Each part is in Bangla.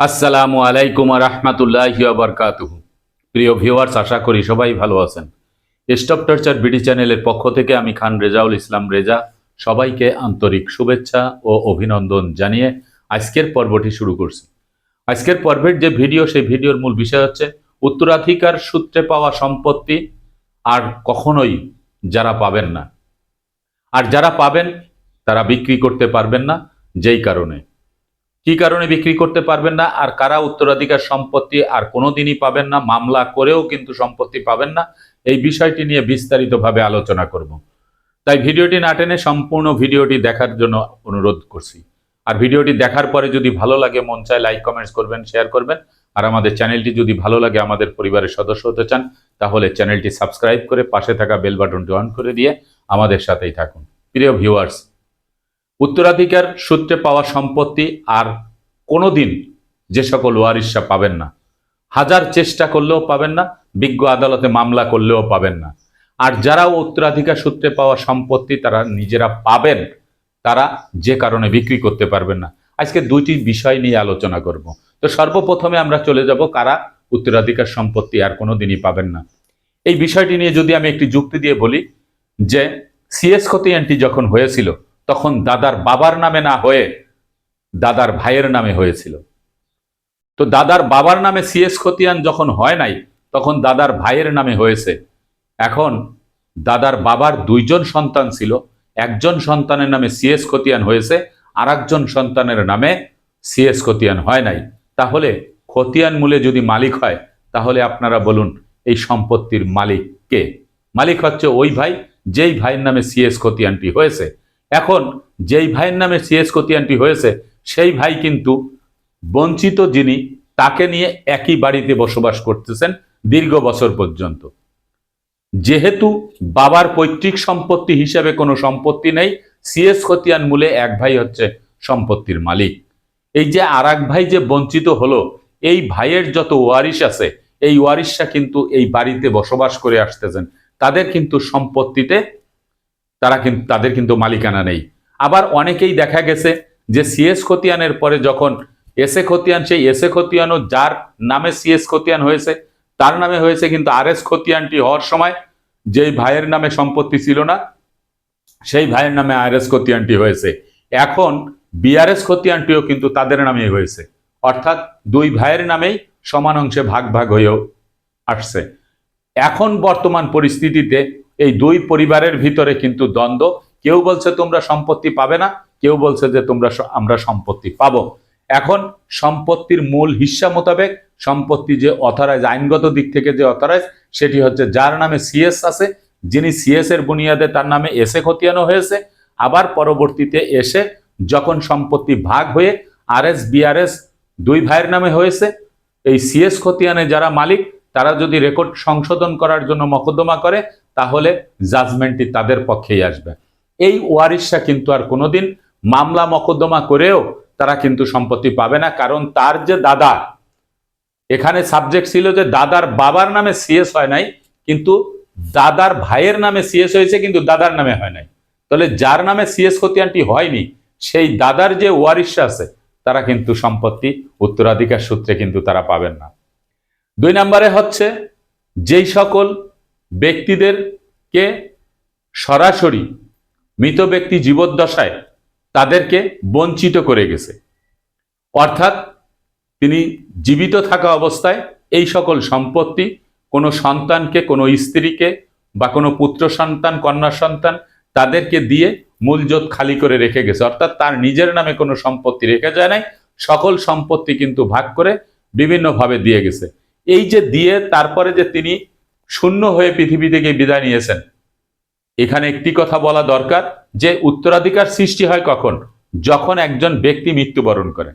আসসালামু আলাইকুম রহমতুল্লাহ বরকাতুহ। প্রিয় ভিউয়ার্স আশা করি সবাই ভালো আছেন। স্টপ টর্চার বিডি চ্যানেলের পক্ষ থেকে আমি খান রেজাউল ইসলাম রেজা সবাইকে আন্তরিক শুভেচ্ছা ও অভিনন্দন জানিয়ে আজকের পর্বটি শুরু করছি। আজকের পর্বের যে ভিডিও, সেই ভিডিওর মূল বিষয় হচ্ছে উত্তরাধিকার সূত্রে পাওয়া সম্পত্তি আর কখনোই যারা পাবেন না। আর যারা পাবেন, তারা বিক্রি করতে পারবেন না, যেই কারণে। কি কারণে বিক্রি করতে পারবেন না? আর কারা উত্তরাধিকার সম্পত্তি আর কোনোদিনই পাবেন না? মামলা করেও কিন্তু সম্পত্তি পাবেন না। এই বিষয়টি নিয়ে বিস্তারিতভাবে আলোচনা করব। তাই ভিডিওটি না টেনে সম্পূর্ণ ভিডিওটি দেখার জন্য অনুরোধ করছি। আর ভিডিওটি দেখার পরে যদি ভালো লাগে, মন চায় লাইক, কমেন্টস করবেন, শেয়ার করবেন। আর আমাদের চ্যানেলটি যদি ভালো লাগে, আমাদের পরিবারের সদস্য হতে চান, তাহলে চ্যানেলটি সাবস্ক্রাইব করে পাশে থাকা বেল বাটনটি অন করে দিয়ে আমাদের সাথেই থাকুন। প্রিয় ভিউয়ার্স উত্তরাধিকার সূত্রে পাওয়া সম্পত্তি আর কোনোদিন যে সকল ওয়ারিশা পাবেন না। হাজার চেষ্টা করলেও পাবেন না, বিজ্ঞ আদালতে মামলা করলেও পাবেন না। আর যারা উত্তরাধিকার সূত্রে পাওয়া সম্পত্তি তারা নিজেরা পাবেন, তারা যে কারণে বিক্রি করতে পারবেন না। আজকে দুইটি বিষয় নিয়ে আলোচনা করব। তো সর্বপ্রথমে আমরা চলে যাব কারা উত্তরাধিকার সম্পত্তি আর কোনোদিনই পাবেন না। এই বিষয়টি নিয়ে যদি আমি একটি যুক্তি দিয়ে বলি যে সিএস খতিয়ানটি যখন হয়েছিল তখন দাদার বাবার নামে না হয়ে দাদার ভাইয়ের নামে হয়েছিল। তো দাদার বাবার নামে সিএস খতিয়ান যখন হয় নাই, তখন দাদার ভাইয়ের নামে হয়েছে। এখন দাদার বাবার দুইজন সন্তান ছিল। একজন সন্তানের নামে সিএস খতিয়ান হয়েছে আর একজন সন্তানের নামে সিএস খতিয়ান হয় নাই। তাহলে খতিয়ান মূলে যদি মালিক হয়, তাহলে আপনারা বলুন, এই সম্পত্তির মালিক কে? মালিক হচ্ছে ওই ভাই, যেই ভাইয়ের নামে সিএস খতিয়ানটি হয়েছে। এখন যেই ভাইয়ের নামে সিএস খতিয়ানটি হয়েছে, সেই ভাই কিন্তু বঞ্চিত যিনি, তাকে নিয়ে একই বাড়িতে বসবাস করতেছেন দীর্ঘ বছর পর্যন্ত। যেহেতু বাবার পৈতৃক সম্পত্তি হিসেবে কোনো সম্পত্তি নেই সিএস খতিয়ান মূলে এক ভাই হচ্ছে সম্পত্তির মালিক। এই যে আর ভাই যে বঞ্চিত হলো, এই ভাইয়ের যত ওয়ারিশ আছে, এই ওয়ারিশরা কিন্তু এই বাড়িতে বসবাস করে আসতেছেন, তাদের কিন্তু সম্পত্তিতে তারা কিন্তু তাদের কিন্তু মালিকানা নেই। আবার অনেকেই দেখা গেছে যে সিএস খতিয়ানের পরে যখন এসে খতিয়ান, সেই এসে খতিয়ানও যার নামে সিএস খতিয়ান হয়েছে, তার নামে হয়েছে কিন্তু আর এস খতিয়ানটি হওয়ার সময় যেই ভাইয়ের নামে সম্পত্তি ছিল না, সেই ভাইয়ের নামে আর এস খতিয়ানটি হয়েছে। এখন বিআরএস খতিয়ানটিও কিন্তু তাদের নামে হয়েছে। অর্থাৎ দুই ভাইয়ের নামেই সমান অংশে ভাগ ভাগ হয়েও আসছে। এখন বর্তমান পরিস্থিতিতে এই দুই পরিবারের ভিতরে কিন্তু দ্বন্দ্ব। কেউ বলছে তোমরা সম্পত্তি পাবে না, কেউ বলছে যে তোমরা আমরা সম্পত্তি পাবো। এখন সম্পত্তির মূল হিস্সা মোতাবেক সম্পত্তি যে অথরাইজ আইনগত দিক থেকে যে অথরাইজ সেটি হচ্ছে যার নামে সিএস আছে, যিনি সিএস এর বুনিয়াদে তার নামে এসে খতিয়ানো হয়েছে। আবার পরবর্তীতে এসে যখন সম্পত্তি ভাগ হয়ে আর এস বিআরএস দুই ভাইয়ের নামে হয়েছে, এই সিএস খতিয়ানে যারা মালিক, তারা যদি রেকর্ড সংশোধন করার জন্য মকদ্দমা করে তাহলে জাজমেন্টটি তাদের পক্ষেই আসবে। এই ওয়ারিশরা কিন্তু আর কোনোদিন মামলা মকদ্দমা করেও তারা কিন্তু সম্পত্তি পাবে না, কারণ তার যে দাদা, এখানে সাবজেক্ট ছিল যে দাদার বাবার নামে সিএস হয় নাই, কিন্তু দাদার ভাইয়ের নামে সিএস হয়েছে, কিন্তু দাদার নামে হয় নাই। তাহলে যার নামে সিএস খতিয়ানটি হয়নি, সেই দাদার যে ওয়ারিশরা আছে, তারা কিন্তু সম্পত্তি উত্তরাধিকার সূত্রে কিন্তু তারা পাবেন না। দুই নম্বরে হচ্ছে, যেই সকল ব্যক্তিদেরকে সরাসরি মৃত ব্যক্তি জীবদ্দশায় তাদেরকে বঞ্চিত করে গেছে। অর্থাৎ তিনি জীবিত থাকা অবস্থায় এই সকল সম্পত্তি কোনো সন্তানকে, কোনো স্ত্রীকে বা কোনো পুত্র সন্তান, কন্যা সন্তান তাদেরকে দিয়ে মূলজোত খালি করে রেখে গেছে। অর্থাৎ তার নিজের নামে কোনো সম্পত্তি রেখে যায় নাই, সকল সম্পত্তি কিন্তু ভাগ করে বিভিন্নভাবে দিয়ে গেছে। এই যে দিয়ে, তারপরে যে তিনি শূন্য হয়ে পৃথিবী থেকে বিদায় নিয়েছেন। এখানে একটি কথা বলা দরকার, যে উত্তরাধিকার সৃষ্টি হয় কখন? যখন একজন ব্যক্তি মৃত্যুবরণ করে।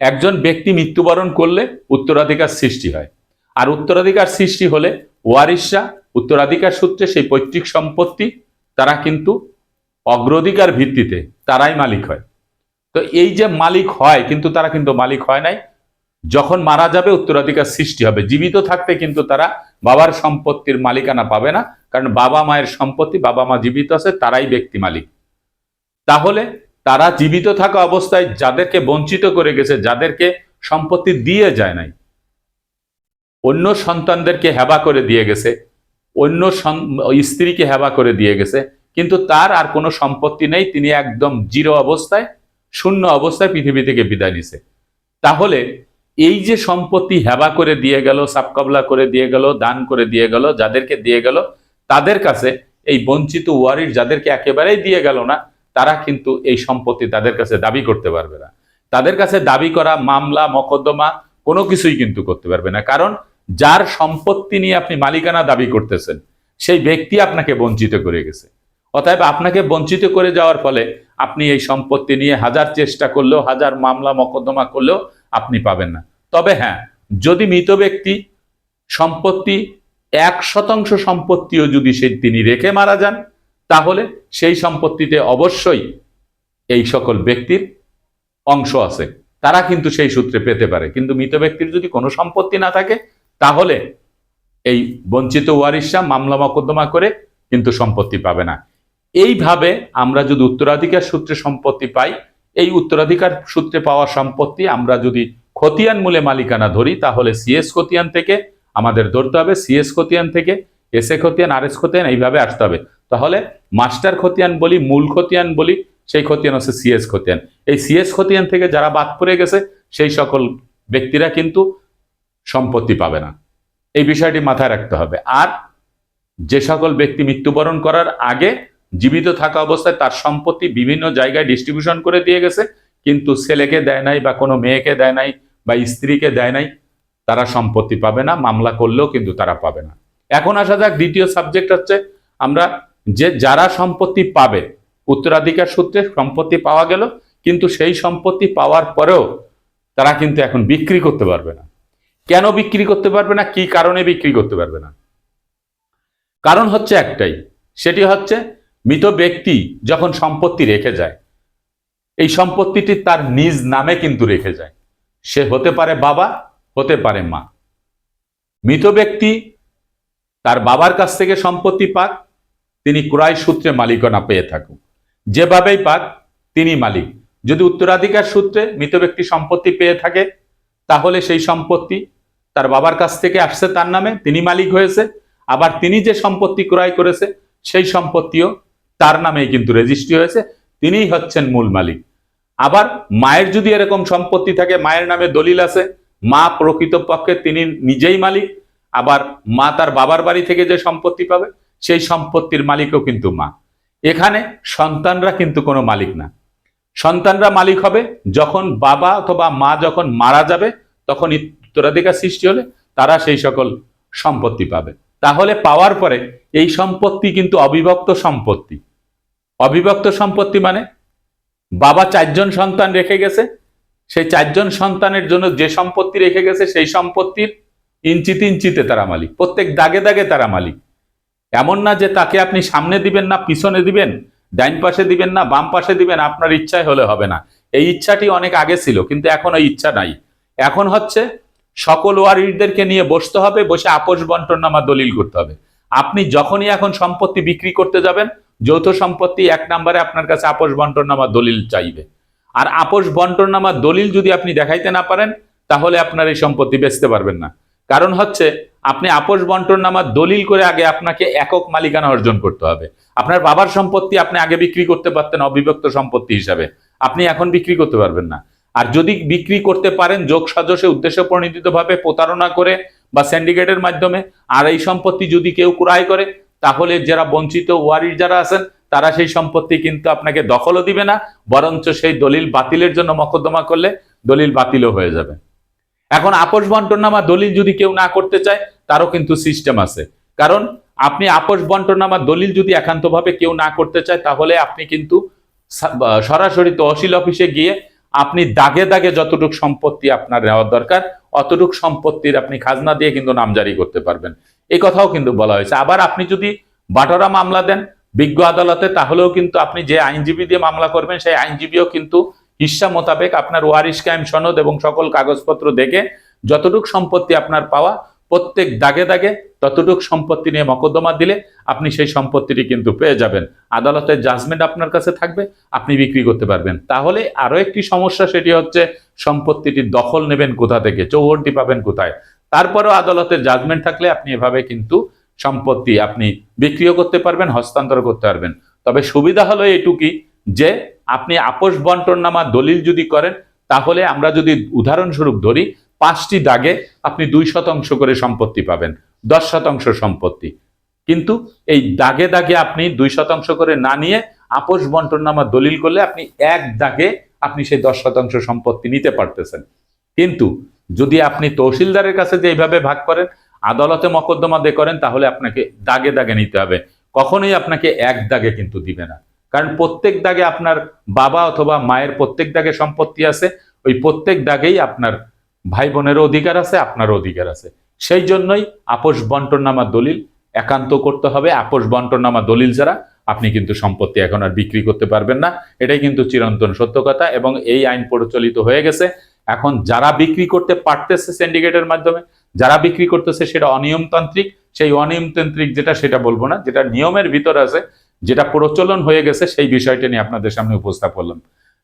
একজন ব্যক্তি মৃত্যুবরণ করলে উত্তরাধিকার সৃষ্টি হয়। আর উত্তরাধিকার সৃষ্টি হলে ওয়ারিশরা, উত্তরাধিকার সূত্রে সেই পৈতৃক সম্পত্তি, তারা কিন্তু অগ্রাধিকার ভিত্তিতে তারাই মালিক হয়। তো এই যে মালিক হয়, কিন্তু তারা কিন্তু মালিক হয় নাই যখন মারা যাবে, উত্তরাধিকার সৃষ্টি হবে। জীবিত থাকতে কিন্তু তারা বাবার সম্পত্তির মালিকানা পাবে না, কারণ বাবা মায়ের সম্পত্তি, বাবা মা জীবিত আছে, তারাই ব্যক্তি মালিক। তাহলে তারা জীবিত থাকা অবস্থায় যাদেরকে বঞ্চিত করে গেছে, যাদেরকে সম্পত্তি দিয়ে যায় নাই, অন্য সন্তানদেরকে হেবা করে দিয়ে গেছে, অন্য স্ত্রীকে হেবা করে দিয়ে গেছে, কিন্তু তার আর কোনো সম্পত্তি নেই, তিনি একদম জিরো অবস্থায়, শূন্য অবস্থায় পৃথিবী থেকে বিদায় নিছে। তাহলে এই যে সম্পত্তি হেবা করে দিয়ে গেল সাবকবলা করে দিয়ে গেল, দান করে দিয়ে গেল, যাদেরকে দিয়ে গেল, তাদের কাছে এই বঞ্চিত ওয়ারির যাদেরকে একেবারেই দিয়ে গেল না, তারা কিন্তু এই সম্পত্তি তাদের কাছে দাবি করতে পারবে না। তাদের কাছে দাবি করা, মামলা, মকদ্দমা, কোনো কিছুই কিন্তু করতে পারবে না। কারণ যার সম্পত্তি নিয়ে আপনি মালিকানা দাবি করতেছেন, সেই ব্যক্তি আপনাকে বঞ্চিত করে গেছে। অতএব আপনাকে বঞ্চিত করে যাওয়ার ফলে আপনি এই সম্পত্তি নিয়ে হাজার চেষ্টা করলেও, হাজার মামলা, মকদ্দমা করলেও আপনি পাবেন না। তবে হ্যাঁ যদি মৃত ব্যক্তি সম্পত্তি এক শতাংশ সম্পত্তিও যদি সে তিনি রেখে মারা যান, তাহলে সেই সম্পত্তিতে অবশ্যই এই সকল ব্যক্তির অংশ আছে। তারা কিন্তু সেই সূত্রে পেতে পারে। কিন্তু মৃত ব্যক্তির যদি কোনো সম্পত্তি না থাকে, তাহলে এই বঞ্চিত ওয়ারিশরা মামলা মকদ্দমা করে কিন্তু সম্পত্তি পাবে না। এইভাবে আমরা যদি উত্তরাধিকার সূত্রে সম্পত্তি পাই এই উত্তরাধিকার সূত্রে পাওয়া সম্পত্তি আমরা যদি খতিয়ান মূলে মালিকানা ধরি, তাহলে সিএস খতিয়ান থেকে আমাদের ধরতে হবে সিএস খতিয়ান থেকে এস এ খতিয়ান আর এস খতিয়ান এইভাবে আসতে হবে। তাহলে মাস্টার খতিয়ান বলি, মূল খতিয়ান বলি, সেই খতিয়ান হচ্ছে সিএস খতিয়ান। এই সিএস খতিয়ান থেকে যারা বাদ পড়ে গেছে, সেই সকল ব্যক্তিরা কিন্তু সম্পত্তি পাবে না। এই বিষয়টি মাথায় রাখতে হবে। আর যে সকল ব্যক্তি মৃত্যুবরণ করার আগে জীবিত থাকা অবস্থায় তার সম্পত্তি বিভিন্ন জায়গায় ডিস্ট্রিবিউশন করে দিয়ে গেছে, কিন্তু ছেলেকে দেয় নাই বা কোনো মেয়েকে দেয় নাই বা স্ত্রীকে দেয় নাই, তারা সম্পত্তি পাবে না, মামলা করলেও কিন্তু তারা পাবে না। এখন আসা যাক, দ্বিতীয় সাবজেক্ট হচ্ছে আমরা যে যারা সম্পত্তি পাবে, উত্তরাধিকার সূত্রে সম্পত্তি পাওয়া গেল, কিন্তু সেই সম্পত্তি পাওয়ার পরেও তারা কিন্তু এখন বিক্রি করতে পারবে না। কেন বিক্রি করতে পারবে না? কি কারণে বিক্রি করতে পারবে না? কারণ হচ্ছে একটাই, সেটি হচ্ছে মৃত ব্যক্তি যখন সম্পত্তি রেখে যায়, এই সম্পত্তিটি তার নিজ নামে কিন্তু রেখে যায়। সে হতে পারে বাবা, হতে পারে মা। মৃত ব্যক্তি তার বাবার কাছ থেকে সম্পত্তি পাক, তিনি ক্রয় সূত্রে মালিকানা পেয়ে থাকুক। যেভাবেই পাক, তিনি মালিক। যদি উত্তরাধিকার সূত্রে মৃত ব্যক্তি সম্পত্তি পেয়ে থাকে, তাহলে সেই সম্পত্তি তার বাবার কাছ থেকে আসছে তার নামে, তিনি মালিক হয়েছে। আবার তিনি যে সম্পত্তি ক্রয় করেছে, সেই সম্পত্তিও তার নামেই কিন্তু রেজিস্ট্রি হয়েছে, তিনিই হচ্ছেন মূল মালিক। আবার মায়ের যদি এরকম সম্পত্তি থাকে, মায়ের নামে দলিল আছে, মা প্রকৃতপক্ষে তিনি নিজেই মালিক, আবার মা তার বাবার বাড়ি থেকে যে সম্পত্তি পাবে, সেই সম্পত্তির মালিকও কিন্তু মা। এখানে সন্তানরা কিন্তু কোনো মালিক না। সন্তানরা মালিক হবে যখন বাবা অথবা মা যখন মারা যাবে, তখন উত্তরাধিকার সৃষ্টি হলে তারা সেই সকল সম্পত্তি পাবে। তাহলে পাওয়ার পরে এই সম্পত্তি কিন্তু অবিভক্ত সম্পত্তি। অবিভক্ত সম্পত্তি মানে বাবা চারজন সন্তান রেখে গেছে, সেই চারজন সন্তানের জন্য যে সম্পত্তি রেখে গেছে সেই সম্পত্তির ইঞ্চিতে ইঞ্চিতে তারা মালিক, প্রত্যেক দাগে দাগে তারা মালিক। এমন না যে তাকে আপনি সামনে দিবেন না, পিছনে দিবেন ডাইন পাশে দিবেন না, বাম পাশে দিবেন, আপনার ইচ্ছায় হলে হবে না। এই ইচ্ছাটি অনেক আগে ছিল, কিন্তু এখন ওই ইচ্ছা নাই। এখন হচ্ছে সকল ওয়ারিদদেরকে নিয়ে বসতে হবে, বসে আপোষ বন্টন নামা দলিল করতে হবে। আপনি যখনই এখন সম্পত্তি বিক্রি করতে যাবেন, যৌথ সম্পত্তি এক নম্বরে আপনার কাছে আপোষ বন্টন নামা দলিল চাইবে। আর আপোষ বন্টন নামা দলিল যদি আপনি দেখাইতে না পারেন, তাহলে আপনার এই সম্পত্তি বেচতে পারবেন না। কারণ হচ্ছে, আপনি আপোষ বন্টন নামা দলিল করে আগে আপনাকে একক মালিকানা অর্জন করতে হবে। আপনার বাবার সম্পত্তি আপনি আগে বিক্রি করতে পারতেন অবিভক্ত সম্পত্তি হিসাবে। আপনি এখন বিক্রি করতে পারবেন না। আর যদি বিক্রি করতে পারেন যোগ সাজসে উদ্দেশ্য প্রণোদিতভাবে প্রতারণা করে বা সিন্ডিকেটের মাধ্যমে, আর এই সম্পত্তি যদি কেউ ক্রয় করে, তাহলে যারা বঞ্চিত ওয়ারির যারা আছেন, তারা সেই সম্পত্তি কিন্তু আপনাকে দখলও দিবে না, বরঞ্চ সেই দলিল বাতিলের জন্য মকদ্দমা করলে দলিল বাতিলও হয়ে যাবে। এখন আপোষ বন্টনামা দলিল যদি কেউ না করতে চায়, তারও কিন্তু সিস্টেম আছে। কারণ আপনি আপোষ বন্টনামা দলিল যদি একান্তভাবে কেউ না করতে চায়, তাহলে আপনি কিন্তু সরাসরি তহসিল অফিসে গিয়ে আপনি দাগে দাগে যতটুক সম্পত্তি আপনার নেওয়ার দরকার, অতটুক সম্পত্তির আপনি খাজনা দিয়ে কিন্তু নামজারি করতে পারবেন। এই কথাও কিন্তু বলা হয়েছে। আবার আপনি যদি বাটোরা মামলা দেন বিজ্ঞ আদালতে, তাহলেও কিন্তু আপনি যে আইনজীবী দিয়ে মামলা করবেন, সেই আইনজীবীও কিন্তু হিসা মোতাবেক আপনার ওয়ারিশ কায়েম সনদ এবং সকল কাগজপত্র দেখে যতটুক সম্পত্তি আপনার পাওয়া প্রত্যেক দাগে দাগে ততটুক সম্পত্তি নিয়ে মকদ্দমা দিলে আপনি সেই সম্পত্তিটি কিন্তু পেয়ে যাবেন। আদালতের জাজমেন্ট আপনার কাছে থাকবে, আপনি বিক্রি করতে পারবেন। তাহলে আরও একটি সমস্যা সেটি হচ্ছে সম্পত্তিটির দখল নেবেন কোথা থেকে? চৌহদ্দি পাবেন কোথায়? তারপরেও আদালতের জাজমেন্ট থাকলে আপনি এভাবে কিন্তু সম্পত্তি আপনি বিক্রিও করতে পারবেন, হস্তান্তর করতে পারবেন। তবে সুবিধা হলো এটুকুই যে আপনি আপোষ বন্টন নামা দলিল যদি করেন, তাহলে আমরা যদি উদাহরণস্বরূপ ধরি পাঁচটি দাগে আপনি দুই শতাংশ করে সম্পত্তি পাবেন, দশ শতাংশ সম্পত্তি। কিন্তু এই দাগে দাগে আপনি দুই শতাংশ করে না নিয়ে আপোষ বন্টন নামা দলিল করলে আপনি এক দাগে আপনি সেই দশ শতাংশ সম্পত্তি নিতে পারতেছেন। কিন্তু যদি আপনি তহসিলদারের কাছে যে এইভাবে ভাগ করেন, আদালতে মকদ্দমা দিয়ে করেন, তাহলে আপনাকে দাগে দাগে নিতে হবে। কখনোই আপনাকে এক দাগে কিন্তু দিবে না। কারণ প্রত্যেক দাগে আপনার বাবা অথবা মায়ের প্রত্যেক দাগে সম্পত্তি আছে, ওই প্রত্যেক দাগেই আপনার ভাই বোনেরও অধিকার আছে, আপনারও অধিকার আছে। সেই জন্যই আপোষ বন্টননামা দলিল একান্ত করতে হবে। আপোষ বন্টননামা দলিল ছাড়া আপনি কিন্তু সম্পত্তি এখন আর বিক্রি করতে পারবেন না। এটাই কিন্তু চিরন্তন সত্য কথা এবং এই আইন প্রচলিত হয়ে গেছে। এখন যারা বিক্রি করতে পারতেছে সিন্ডিকেটের মাধ্যমে, যারা বিক্রি করতেছে সেটা অনিয়মতান্ত্রিক। সেই অনিয়মতান্ত্রিক যেটা সেটা বলব না, যেটা নিয়মের ভিতর আছে, যেটা প্রচলন হয়ে গেছে, সেই বিষয়টা নিয়ে আপনাদের সামনে উপস্থাপ করলাম।